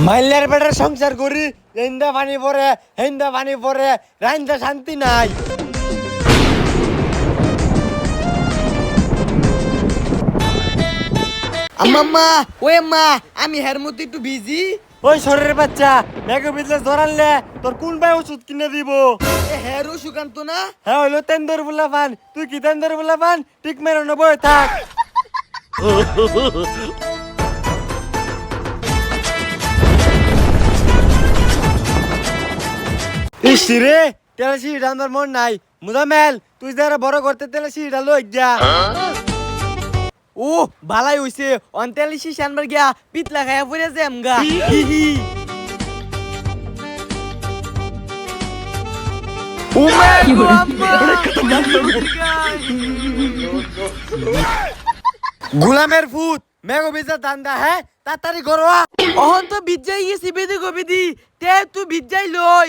মাইলার better সংসার করি হেন্দা পানি পরে হেন্দা পানি পরে রাইন্দা শান্তি নাই। আম্মা ওই আম্মা আমি হের মধ্যে একটু বিজি ওই শরীরের বাচ্চা মেঘে বিজলে ধরানলে তোর কোন ভাই ওষুধ কিনে দিব? হেরও সুকান্ত না? হ্যাঁ হইল তেন্দর বলা পান। তুই কি তেন্দর বলা পান? ঠিক মেরে নেব থাক। ইস রে? তেলা সিঁড়িটা আমার মন নাই। মুদামেল তুই যারা বড় করতে তেলা সিঁড়িটা লই যা। ও ভালাই হইছে। অন্তালি শিশ আনবার গিয়া পিতলা খায়া পড়ে যে আমগা হি হি গুলামের ফুট মেঘো বিজা দান্দা হ্যাঁ? তাড়াতাড়ি করো অহন তো বিজ্জাই গেছি বেদি গবিদি বেদি তে তুই বিজ্জাই লই।